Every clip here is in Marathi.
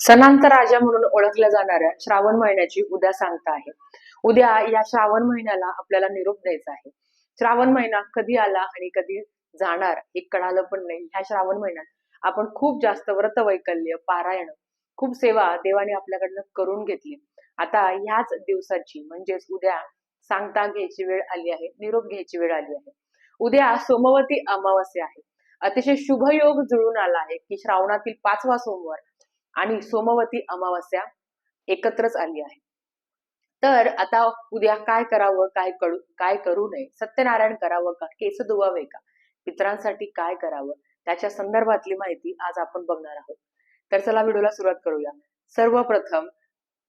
सणांचा राजा म्हणून ओळखल्या जाणाऱ्या श्रावण महिन्याची उद्या सांगता आहे. उद्या या श्रावण महिन्याला आपल्याला निरोप द्यायचा आहे. श्रावण महिना कधी आला आणि कधी जाणार हे कळालं पण नाही. ह्या श्रावण महिन्यात आपण खूप जास्त व्रत वैकल्य पारायण खूप सेवा देवाने आपल्याकडनं करून घेतली. आता ह्याच दिवसाची म्हणजेच उद्या सांगता घ्यायची वेळ आली आहे निरोप घ्यायची वेळ आली आहे. उद्या सोमवती अमावस्या आहे. अतिशय शुभ योग जुळून आला आहे की श्रावणातील पाचवा सोमवार आणि सोमवती अमावस्या एकत्रच आली आहे. तर आता उद्या काय करावं काय करू काय करू नये सत्यनारायण करावं का केस दुवावे का मित्रांसाठी काय करावं त्याच्या संदर्भातली माहिती आज आपण बघणार आहोत. तर चला व्हिडिओला सुरुवात करूया. सर्वप्रथम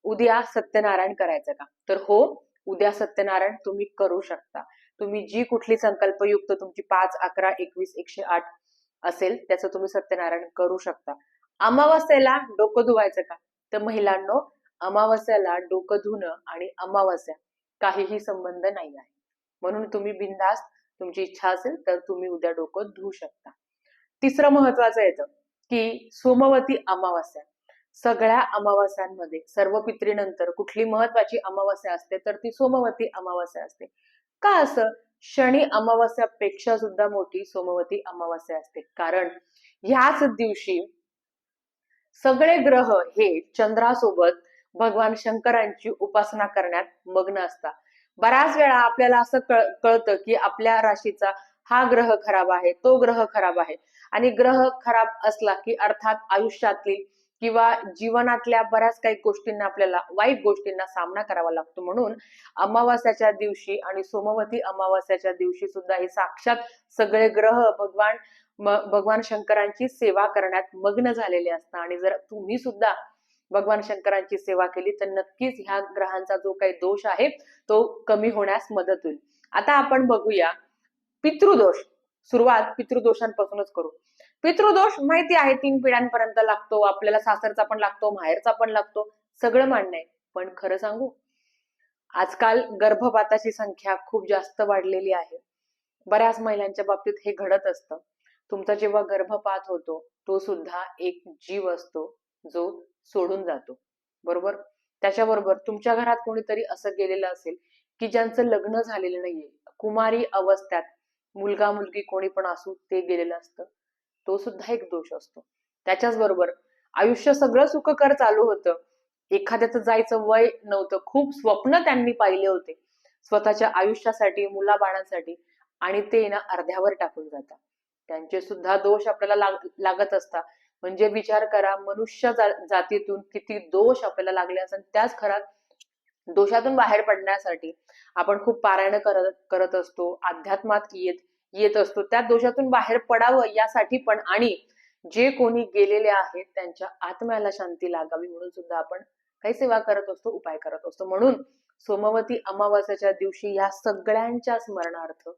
उद्या सत्यनारायण करायचं का? तर हो उद्या सत्यनारायण तुम्ही करू शकता. तुम्ही जी कुठली संकल्पयुक्त तुमची पाच अकरा एकवीस एकशे आठ असेल त्याचं तुम्ही सत्यनारायण करू शकता. अमावास्याला डोकं धुवायचं का? तर महिलांनो अमावास्याला डोकं धुणं आणि अमावास्या काहीही संबंध नाही आहे. म्हणून तुम्ही बिनधास्त तुमची इच्छा असेल तर तुम्ही उद्या डोकं धुवू शकता. तिसरं महत्वाचं येतं की सोमवती अमावास्या. सगळ्या अमावास्यांमध्ये सर्व पित्रीनंतर कुठली महत्वाची अमावास्या असते तर ती सोमवती अमावास्या असते. का असं? शनी अमावास्यापेक्षा सुद्धा मोठी सोमवती अमावास्या असते. कारण ह्याच दिवशी सगळे ग्रह हे चंद्रासोबत भगवान शंकरांची उपासना करण्यात मग्न असतात. बऱ्याच वेळा आपल्याला असं कळतं की आपल्या राशीचा हा ग्रह खराब आहे तो ग्रह खराब आहे. आणि ग्रह खराब असला की अर्थात आयुष्यातील किंवा जीवनातल्या बऱ्याच काही गोष्टींना आपल्याला वाईट गोष्टींना सामना करावा लागतो. म्हणून अमावास्याच्या दिवशी आणि सोमवती अमावास्याच्या दिवशी सुद्धा हे साक्षात सगळे ग्रह भगवान भगवान शंकरांची सेवा करण्यात मग्न झालेले असता आणि जर तुम्ही सुद्धा भगवान शंकरांची सेवा केली तर नक्कीच ह्या ग्रहांचा जो काही दोष आहे तो कमी होण्यास मदत होईल. आता आपण बघूया पितृदोष. सुरुवात पितृदोषांपासूनच करू. पितृदोष माहिती आहे तीन पिढ्यांपर्यंत लागतो. आपल्याला सासरचा पण लागतो माहेरचा पण लागतो. सगळं मान्य आहे. पण खरं सांगू आजकाल गर्भपाताची संख्या खूप जास्त वाढलेली आहे. बऱ्याच महिलांच्या बाबतीत हे घडत असतं. तुमचा जेव्हा गर्भपात होतो तो सुद्धा एक जीव असतो जो सोडून जातो. बरोबर? त्याच्याबरोबर तुमच्या घरात कोणीतरी असं गेलेलं असेल की ज्यांचं लग्न झालेलं नाहीये कुमारी अवस्थ्यात मुलगा मुलगी कोणी पण असू ते गेलेलं असतं तो सुद्धा एक दोष असतो. त्याच्याच बरोबर आयुष्य सगळं सुखकर चालू होतं. एखाद्याचं जायचं वय नव्हतं खूप स्वप्न त्यांनी पाहिले होते. स्वतःच्या आयुष्यासाठी मुलाबाळांसाठी आणि ते ना अर्ध्यावर टाकून जातात. त्यांचे सुद्धा दोष आपल्याला लाग- लागत असतात. म्हणजे विचार करा मनुष्य जा- जातीतून किती दोष आपल्याला लागले असतात. त्याच खरात दोषातून बाहेर पडण्यासाठी आपण खूप पारायण करत करत असतो अध्यात्मात येत येत असतो. त्या दोषातून बाहेर पडावं यासाठी पण आणि जे कोणी गेलेले आहेत त्यांच्या आत्म्याला शांती लागावी म्हणून सुद्धा आपण काही सेवा करत असतो उपाय करत असतो. म्हणून सोमवती अमावास्याच्या दिवशी या सगळ्यांच्या स्मरणार्थ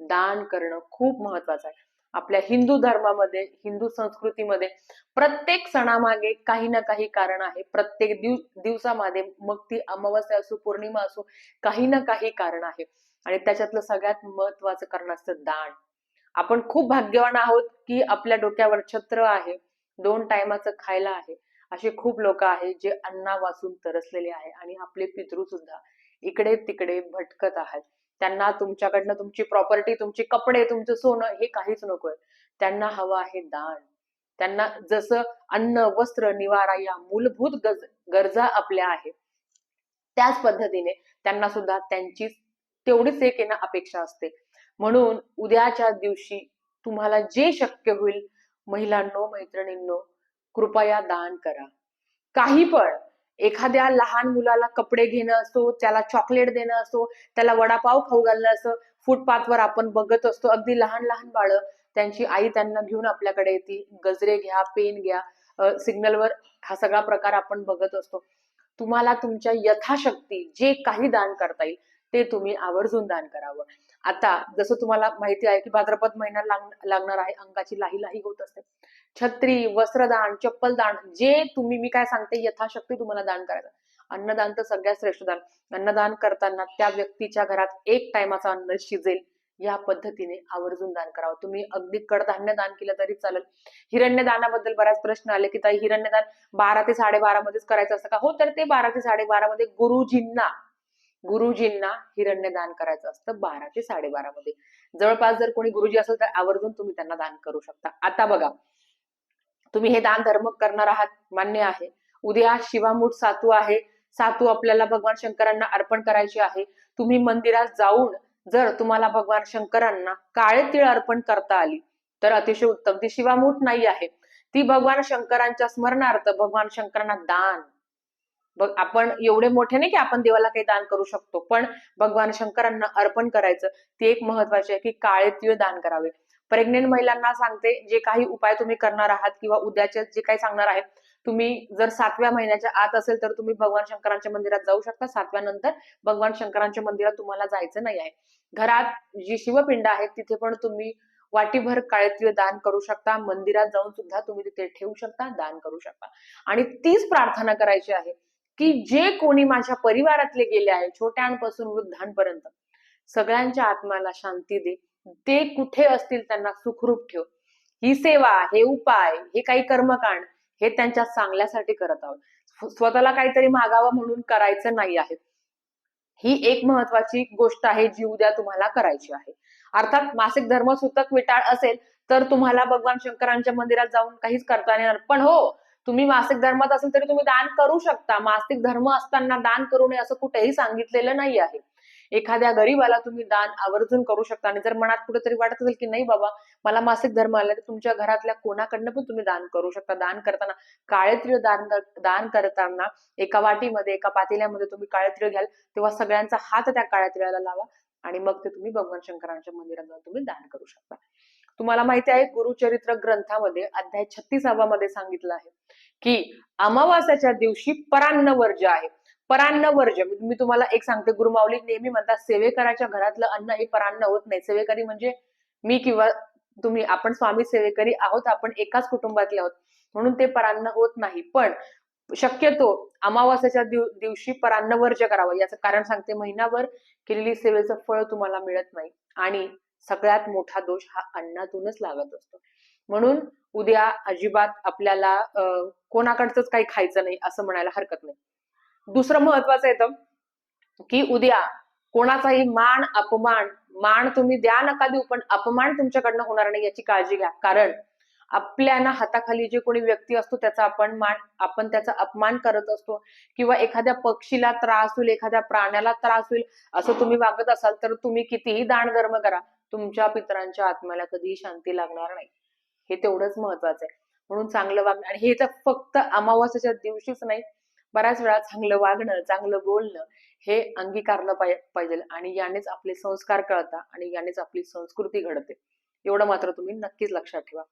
दान करणं खूप महत्वाचं आहे. आपल्या हिंदू धर्मामध्ये हिंदू संस्कृतीमध्ये प्रत्येक सणामागे काही ना काही कारण आहे. प्रत्येक दिव दिवसामध्ये मग ती अमावस्या असो पौर्णिमा असो काही ना काही कारण आहे. आणि त्याच्यातलं सगळ्यात महत्वाचं कारण असतं दान. आपण खूप भाग्यवान आहोत की आपल्या डोक्यावर छत्र आहे दोन टायमाचं खायला आहे. असे खूप लोक आहेत जे अन्ना वाचून तरसलेले आहे आणि आपले पितृ सुद्धा इकडे तिकडे भटकत आहेत. त्यांना तुमच्याकडनं तुमची प्रॉपर्टी तुमचे कपडे तुमचं सोनं हे काहीच नकोय. त्यांना हवं आहे दान. त्यांना जसं अन्न वस्त्र निवारा या मूलभूत गज गरजा आपल्या आहेत. त्याच पद्धतीने त्यांना सुद्धा त्यांची तेवढीच एक ना अपेक्षा असते. म्हणून उद्याच्या दिवशी तुम्हाला जे शक्य होईल महिलांनो मैत्रिणींनो कृपया दान करा. काही पण एखाद्या लहान मुलाला कपडे घेणं असो त्याला चॉकलेट देणं असो त्याला वडापाव खाऊ घालणं असं फुटपाथवर आपण बघत असतो. अगदी लहान लहान बाळं त्यांची आई त्यांना घेऊन आपल्याकडे येते. गजरे घ्या पेन घ्या सिग्नलवर हा सगळा प्रकार आपण बघत असतो. तुम्हाला तुमच्या यथाशक्ती जे काही दान करता येईल ते तुम्ही आवर्जून दान करावं. आता जसं तुम्हाला माहिती आहे की भाद्रपद महिना लाग- लागणार आहे. अंगाची लाही लाही होत असते. छत्री वस्त्रदान चप्पल दान जे तुम्ही मी काय सांगते यथाशक्ती तुम्हाला दान करायचं. अन्नदान तर सगळ्यात श्रेष्ठ दान. अन्नदान करताना त्या व्यक्तीच्या घरात एक टायमाचा अन्न शिजेल या पद्धतीने आवर्जून दान करावं. तुम्ही अगदी कडधान्य दान केलं तरी चालेल. हिरण्यदानाबद्दल बऱ्याच प्रश्न आले की ताई हिरण्यदान बारा ते साडेबारा मध्येच करायचं असतं का? हो तर ते बारा ते साडेबारा मध्ये गुरुजींना गुरुजींना हिरण्य दान करायचं असतं बारा ते साडेबारा मध्ये. जवळपास जर कोणी गुरुजी असेल तर आवर्जून तुम्ही त्यांना दान करू शकता. आता बघा तुम्ही हे दान धर्म करणार आहात मान्य आहे. उद्या शिवामूठ सातू आहे. सातू आपल्याला भगवान शंकरांना अर्पण करायची आहे. तुम्ही मंदिरात जाऊन जर तुम्हाला भगवान शंकरांना काळे तीळ अर्पण करता आली तर अतिशय उत्तम. ती शिवामूठ नाही आहे. ती भगवान शंकरांच्या स्मरणार्थ भगवान शंकरांना दान. बघ आपण एवढे मोठे नाही की आपण देवाला काही दान करू शकतो पण भगवान शंकरांना अर्पण करायचं. ते एक महत्त्वाचे आहे की काळे तीळ दान करावे. प्रेग्नेंट महिलांना सांगते जे काही उपाय तुम्ही करणार आहात किंवा उद्याचे जे काही सांगणार आहे तुम्ही जर सातव्या महिन्याच्या आत असेल तर तुम्ही भगवान शंकरांच्या मंदिरात जाऊ शकता. सातव्या नंतर भगवान शंकरांच्या मंदिरात तुम्हाला जायचं नाही आहे. घरात जी शिवपिंड आहे तिथे पण तुम्ही वाटीभर काळे दान करू शकता. मंदिरात जाऊन सुद्धा तुम्ही तिथे ठेवू शकता दान करू शकता. आणि तीच प्रार्थना करायची आहे की जे कोणी माझ्या परिवारातले गेले आहे छोट्यांपासून वृद्धांपर्यंत सगळ्यांच्या आत्म्याला शांती दे. ते कुठे असतील त्यांना सुखरूप ठेव. ही सेवा हे उपाय हे काही कर्मकांड हे त्यांच्या चांगल्यासाठी करत आहोत. स्वतःला काहीतरी मागावं म्हणून करायचं नाही आहे. ही एक महत्वाची गोष्ट आहे जी उद्या तुम्हाला करायची आहे. अर्थात मासिक धर्म सुतक विटाळ असेल तर तुम्हाला भगवान शंकरांच्या मंदिरात जाऊन काहीच करता येणार. पण हो तुम्ही मासिक धर्मात असेल तरी तुम्ही दान करू शकता. मासिक धर्म असताना दान करू नये असं कुठेही सांगितलेलं नाही आहे. एखाद्या गरीबाला तुम्ही दान आवर्जून करू शकता. आणि जर मनात कुठेतरी वाटत असेल की नाही बाबा मला मासिक धर्म आला तर तुमच्या घरातल्या कोणाकडनं पण तुम्ही दान करू शकता. दान करताना काळे दान दान करताना एका वाटीमध्ये एका पातेल्यामध्ये तुम्ही काळे घ्याल तेव्हा सगळ्यांचा हात त्या काळ्या तिळाला लावा आणि मग ते तुम्ही भगवान शंकरांच्या मंदिरात जाऊन तुम्ही दान करू शकता. तुम्हाला माहिती आहे गुरुचरित्र ग्रंथामध्ये अध्याय छत्तीसावा मध्ये सांगितलं आहे की अमावास्याच्या दिवशी परान्न वर्ज आहे. परान्न वर्ज. मी तुम्हाला एक सांगते गुरुमाऊली नेहमी म्हणतात सेवेकराच्या घरातलं अन्न हे परान्न होत नाही. सेवेकरी म्हणजे मी किंवा तुम्ही आपण स्वामी सेवेकरी आहोत आपण एकाच कुटुंबातले आहोत. म्हणून ते परान्न होत नाही. पण शक्यतो अमावास्याच्या दिव दिवशी परान्न वर्ज करावं. याचं कारण सांगते महिनाभर केलेली सेवेचं फळ तुम्हाला मिळत नाही. आणि सगळ्यात मोठा दोष हा अन्नातूनच लागत असतो. म्हणून उद्या अजिबात आपल्याला कोणाकडचंच काही खायचं नाही असं म्हणायला हरकत नाही. हो. दुसरं महत्वाचं येतं की उद्या कोणाचाही मान अपमान मान तुम्ही द्या नका देऊ पण अपमान तुमच्याकडनं होणार नाही याची काळजी घ्या. कारण आपल्याना हाताखाली जे कोणी व्यक्ती असतो त्याचा आपण मान आपण त्याचा अपमान करत असतो. किंवा एखाद्या पक्षीला त्रास होईल एखाद्या प्राण्याला त्रास होईल असं तुम्ही वागत असाल तर तुम्ही कितीही दान धर्म करा तुमच्या पितरांच्या आत्म्याला कधीही शांती लागणार नाही. हे तेवढंच महत्वाचं आहे. म्हणून चांगलं वागणं आणि हे तर फक्त अमावास्याच्या दिवशीच नाही बऱ्याच वेळा चांगलं वागणं चांगलं बोलणं हे अंगीकारलं पाहिजे आणि यानेच आपले संस्कार कळतात आणि यानेच आपली संस्कृती घडते. एवढं मात्र तुम्ही नक्कीच लक्षात ठेवा.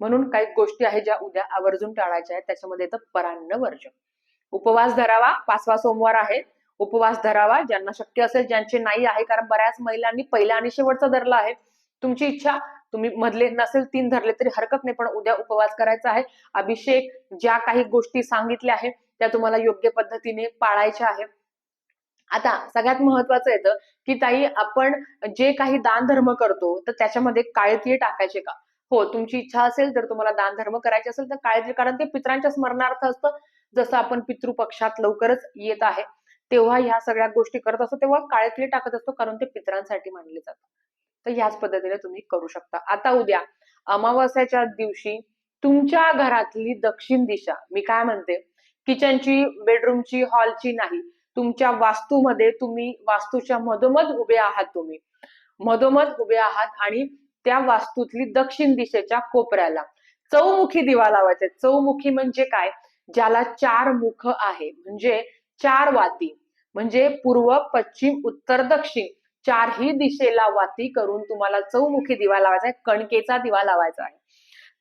म्हणून काही गोष्टी आहेत ज्या उद्या आवर्जून टाळायच्या आहेत त्याच्यामध्ये येतं परान्न वर्ज उपवास धरावा पाचवा सोमवार आहे. उपवास धरावा ज्यांना शक्य असेल ज्यांचे नाही आहे कारण बऱ्याच महिलांनी पहिला आणि शेवटचा धरला आहे. तुमची इच्छा तुम्ही मधले नसेल तीन धरले तरी हरकत नाही पण उद्या उपवास करायचा आहे. अभिषेक ज्या काही गोष्टी सांगितल्या आहेत त्या तुम्हाला योग्य पद्धतीने पाळायच्या आहेत. आता सगळ्यात महत्वाचं येतं की ताई आपण जे काही दान धर्म करतो तर त्याच्यामध्ये काळे टाकायचे का? हो तुमची इच्छा असेल तर तुम्हाला दान धर्म करायचे असेल तर काळे कारण ते पित्रांच्या स्मरणार्थ असतं. जसं आपण पितृपक्षात लवकरच येत आहे तेव्हा ह्या सगळ्या गोष्टी करत असतो तेव्हा काळे टाकत असतो कारण ते पित्रांसाठी मानले जातात. तर ह्याच पद्धतीने तुम्ही करू शकता. आता उद्या अमावस्याच्या दिवशी तुमच्या घरातली दक्षिण दिशा मी काय म्हणते? किचनची बेडरूमची हॉलची नाही. तुमच्या वास्तूमध्ये तुम्ही वास्तूच्या मधोमध उभे आहात तुम्ही. मधोमध उभे आहात आणि त्या वास्तूतली दक्षिण दिशेच्या कोपऱ्याला. चौमुखी दिवा लावायचे. चौमुखी म्हणजे काय? ज्याला चार मुख आहे. म्हणजे चार वाती. म्हणजे पूर्व पश्चिम उत्तर दक्षिण. चारही दिशेला वाती करून तुम्हाला चौमुखी दिवा लावायचा आहे. कणकेचा दिवा लावायचा आहे.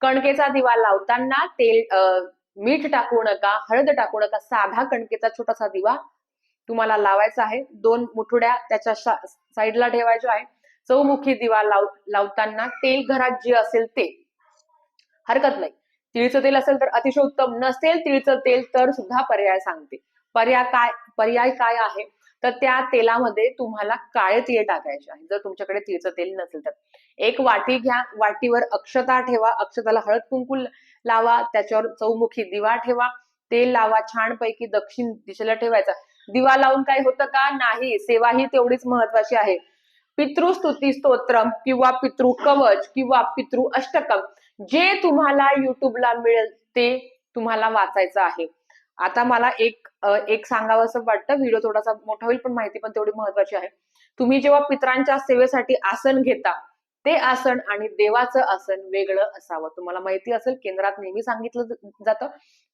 कणकेचा दिवा लावताना तेल मीठ टाकू नका हळद टाकू नका साधा कणकेचा छोटासा दिवा तुम्हाला लावायचा आहे. दोन मुठुड्या त्याच्या साईडला ठेवायच्या आहे चौमुखी दिवा लाव लावताना तेल घरात जे असेल ते. हरकत नाही. तिळचं तेल असेल तर अतिशय उत्तम. नसेल तिळचं तेल तर सुद्धा पर्याय सांगते. पर्याय काय पर्याय काय आहे? तर त्या तेलामध्ये तुम्हाला काळे तीळ टाकायचे आहे जर तुमच्याकडे तिळचं तेल नसेल तर. एक वाटी घ्या. वाटीवर अक्षता ठेवा. अक्षताला हळद कुंकू लावा त्याच्यावर चौमुखी दिवा ठेवा. तेल लावा छानपैकी दक्षिण दिशेला ठेवायचा. दिवा लावून काय होतं का? नाही सेवा ही तेवढीच महत्वाची आहे. पितृस्तुती स्तोत्रम किंवा पितृ कवच किंवा पितृ अष्टकम जे तुम्हाला युट्यूबला मिळेल ते तुम्हाला वाचायचं आहे. आता मला एक एक सांगावं असं वाटतं. व्हिडिओ थोडासा मोठा होईल पण माहिती पण तेवढी महत्वाची आहे. तुम्ही जेव्हा पित्रांच्या सेवेसाठी आसन घेता ते आसन आणि देवाचं आसन वेगळं असावं. तुम्हाला माहिती असेल केंद्रात नेहमी सांगितलं जातं.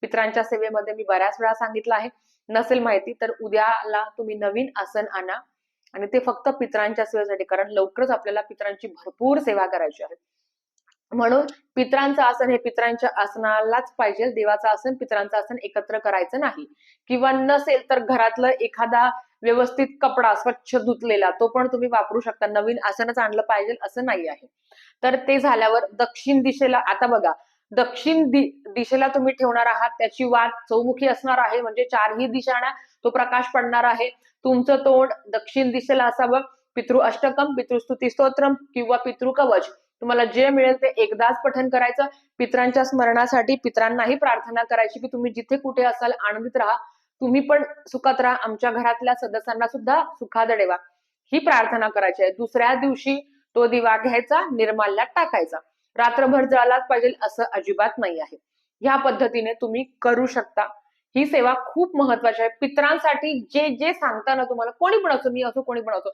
पित्रांच्या सेवेमध्ये मी बऱ्याच वेळा सांगितलं आहे. नसेल माहिती तर उद्याला तुम्ही नवीन आसन आणा आणि ते फक्त पित्रांच्या सेवेसाठी कारण लवकरच आपल्याला पित्रांची भरपूर सेवा करायची आहे. म्हणून पित्रांचं आसन हे पित्रांच्या आसनालाच पाहिजे. देवाचं आसन पित्रांचं आसन एकत्र करायचं नाही. किंवा नसेल तर घरातलं एखादा व्यवस्थित कपडा स्वच्छ धुतलेला तो पण तुम्ही वापरू शकता. नवीन आसनच आणलं पाहिजे असं नाही आहे. तर ते झाल्यावर दक्षिण दिशेला आता बघा दक्षिण दि दिशेला तुम्ही ठेवणार आहात त्याची वाट चौमुखी असणार आहे म्हणजे चारही दिशांना तो प्रकाश पडणार आहे. तुमचं तोंड दक्षिण दिशेला असावं. पितृ अष्टकम पितृस्तुती स्तोत्रम किंवा पितृ कवच. तुम्हाला जे मिळेल ते एकदाच पठन करायचं. पित्रांच्या स्मरणासाठी पित्रांनाही प्रार्थना करायची की तुम्ही जिथे कुठे असाल आनंदित राहा. तुम्ही पण सुखात राहा. आमच्या घरातल्या सदस्यांना सुद्धा सुखात देवा. ही प्रार्थना करायची आहे. दुसऱ्या दिवशी तो दिवा घ्यायचा निर्माल्यात टाकायचा. रात्रभर जळालाच पाहिजे असं अजिबात नाही आहे. ह्या पद्धतीने तुम्ही करू शकता. ही सेवा खूप महत्वाची आहे. पित्रांसाठी जे जे सांगताना तुम्हाला कोणी पण असो मी असो कोणी पण असो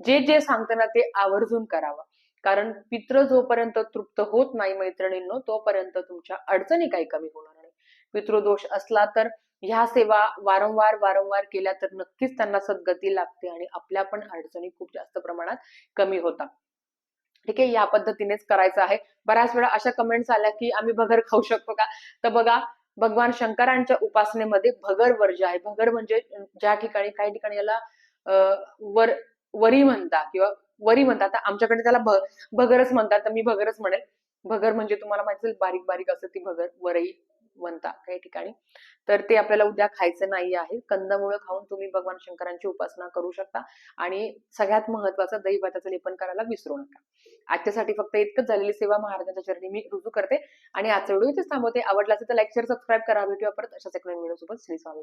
जे जे सांगताना ते आवर्जून करावं. कारण पित्र जोपर्यंत तृप्त होत नाही मैत्रिणींनो तोपर्यंत तुमच्या अडचणी काही कमी होणार पितृदोष असला तर ह्या सेवा वारंवार वारंवार केल्या तर नक्कीच त्यांना सद्गती लागते आणि आपल्या पण अडचणी खूप जास्त प्रमाणात कमी होतात. ठीक आहे या पद्धतीनेच करायचं आहे. बऱ्याच वेळा अशा कमेंट्स आल्या की आम्ही भगर खाऊ शकतो का? तर बघा भगवान शंकरांच्या उपासनेमध्ये भगर वर्ज्य आहे भगर म्हणजे ज्या ठिकाणी काही ठिकाणी याला अं, वर वरी म्हणतात किंवा वरी म्हणतात आमच्याकडे त्याला भ भगरच म्हणतात. तर मी भगरच म्हणेल. भगर म्हणजे तुम्हाला माहिती असेल बारीक बारीक असं ती भगर वरई म्हणता काही ठिकाणी. तर ते आपल्याला उद्या खायचं नाही आहे. कंदमुळं खाऊन तुम्ही भगवान शंकरांची उपासना करू शकता. आणि सगळ्यात महत्वाचं दहीभाताचं लेपन करायला विसरू नका. आजच्यासाठी फक्त इतकंच झालेली सेवा महाराजांच्या चरणी मी रुजू करते. आणि आजचा व्हिडिओ इथेच थांबवते. आवडला असेल तर लाईक शेअर सबस्क्राईब करा. भेटू परत अशाच एक नवीन व्हिडिओ सोबत श्री स्वामी